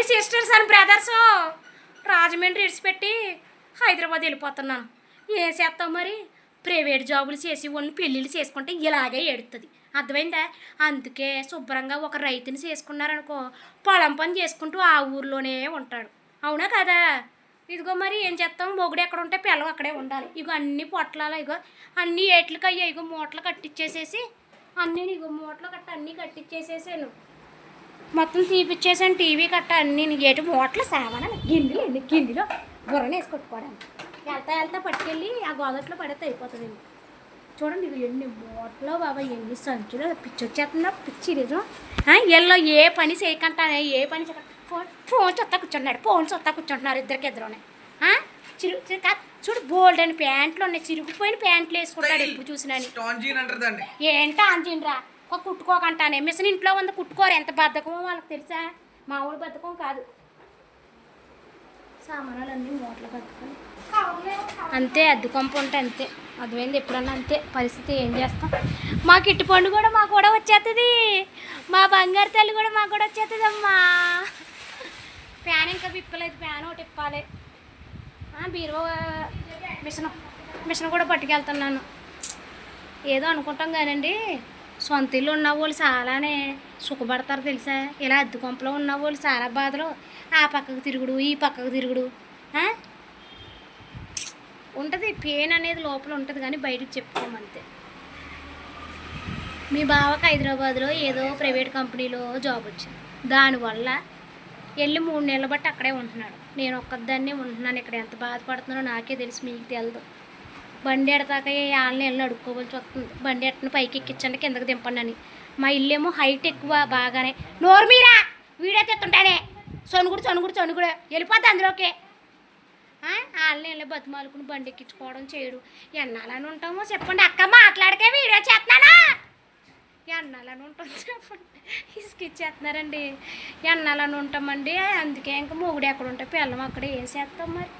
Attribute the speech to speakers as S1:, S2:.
S1: అని సిస్టర్స్ అని బ్రదర్స్ రాజమండ్రి ఇడిచిపెట్టి హైదరాబాద్ వెళ్ళిపోతున్నాను. ఏం చేస్తావు మరి? ప్రైవేట్ జాబులు చేసి వాళ్ళని పెళ్ళిళ్ళు చేసుకుంటే ఇలాగే ఎడుతుంది అర్థమైందా? అందుకే శుభ్రంగా ఒక రైతుని చేసుకున్నారనుకో పొలం పని చేసుకుంటూ ఆ ఊర్లోనే ఉంటాడు. అవునా కదా? ఇదిగో మరి ఏం చేస్తాం? మొగుడు ఎక్కడ ఉంటే పిల్లలు అక్కడే ఉండాలి. ఇగో అన్ని పొట్లాలు ఇగో అన్ని ఏట్లకి అయ్యా ఇగో మూటలు కట్టించేసేసి అన్నీ ఇగో మూటలు కట్ట అన్నీ కట్టించేసేసాను మొత్తం తీపిచ్చేసాను టీవీ కట్ట అన్ని ఏటు మూటలు సామాన గిన్నెలు ఎన్ని గిన్నెలో. బుర్రని వేసి కొట్టుకోవడానికి. వెళ్తా వెళ్తా పట్టుకెళ్ళి ఆ గోదట్లో పడితే అయిపోతుంది. చూడండి ఇవి ఎన్ని మూటలో బాబా ఎన్ని సంచులు. పిచ్చి వచ్చేస్తుందా? పిచ్చి నిజం వీళ్ళు ఏ పని చేయకంటానే ఏ పని చేయక ఫోన్ ఫోన్ చూస్తా కూర్చున్నాడు. ఫోన్ చూస్తా కూర్చుంటున్నారు ఇద్దరికి ఇద్దరునే? చిరు చూడు బోల్డ్ అని ప్యాంట్లు ఉన్నాయి. చిరిగిపోయిన ప్యాంట్లు వేసుకుంటాడు ఎప్పుడు చూసినా ఏంటా అంజిన్రా ఒక కుట్టుకోకంటానే. మిషన్ ఇంట్లో ఉంది కుట్టుకోరు. ఎంత బద్ధకమో వాళ్ళకి తెలుసా? మామూలు బద్ధకం కాదు. సామానాలన్నీ మూటలు కట్టుకొని. అంతే అద్దె కొంప ఉంటే అంతే. అర్థమైంది ఎప్పుడన్నా అంతే. పరిస్థితి ఏం చేస్తాం? మా కిట్టి పండు కూడా మాకు కూడా వచ్చేస్తుంది మా బంగారు తల్లి కూడా మాకు కూడా వచ్చేస్తుంది అమ్మా. ఫ్యాన్ ఇంకా విప్పలేదు. ఫ్యాన్ ఒకటి ఇప్పాలి బీరువా మిషన్ మిషన్ కూడా పట్టుకెళ్తున్నాను. ఏదో అనుకుంటాం కానండి. సొంత ఇల్లు ఉన్న వాళ్ళు చాలానే సుఖపడతారు తెలుసా? ఇలా అద్దె కొంపలో ఉన్న వాళ్ళు చాలా బాధలు ఆ పక్కకు తిరుగుడు ఈ పక్కకు తిరుగుడు. ఉంటుంది పెయిన్ అనేది లోపల ఉంటుంది కానీ బయటకు చెప్పుకోమంతే మీ బావకి హైదరాబాద్లో ఏదో ప్రైవేట్ కంపెనీలో జాబ్ వచ్చింది. దానివల్ల వెళ్ళి మూడు నెలలు బట్టి అక్కడే ఉంటున్నాడు. నేను ఒక్కదాన్నే ఉంటున్నాను. ఇక్కడ ఎంత బాధపడుతున్నానో నాకే తెలుసు మీకు తెలదు. బండి ఎడతాక వాళ్ళని వెళ్ళి అడుక్కోవాల్సి వస్తుంది. బండి ఎట్టను పైకి ఎక్కించండి కిందకి దింపండి అని. మా ఇల్లేమో హైట్ ఎక్కువ బాగానే. నోరు మీరా? వీడియో తెత్తుంటానే సొనుగుడు సొనుగుడు సొనుగుడు. వెళ్ళిపోద్ది అందులోకి. వాళ్ళని వెళ్ళి బతిమాలుకుని బండి ఎక్కించుకోవడం చేయడు. ఎన్నాలని ఉంటామో చెప్పండి. అక్క మాట్లాడకే వీడియో చేస్తున్నానా? ఎన్నాలని ఉంటాం చెప్పండి. ఇసుకిచ్చేస్తున్నారండి ఎన్నాలని ఉంటామండి? అందుకే ఇంకా మొగుడు ఎక్కడ ఉంటే పిల్లం అక్కడ ఏం చేస్తాం మరి.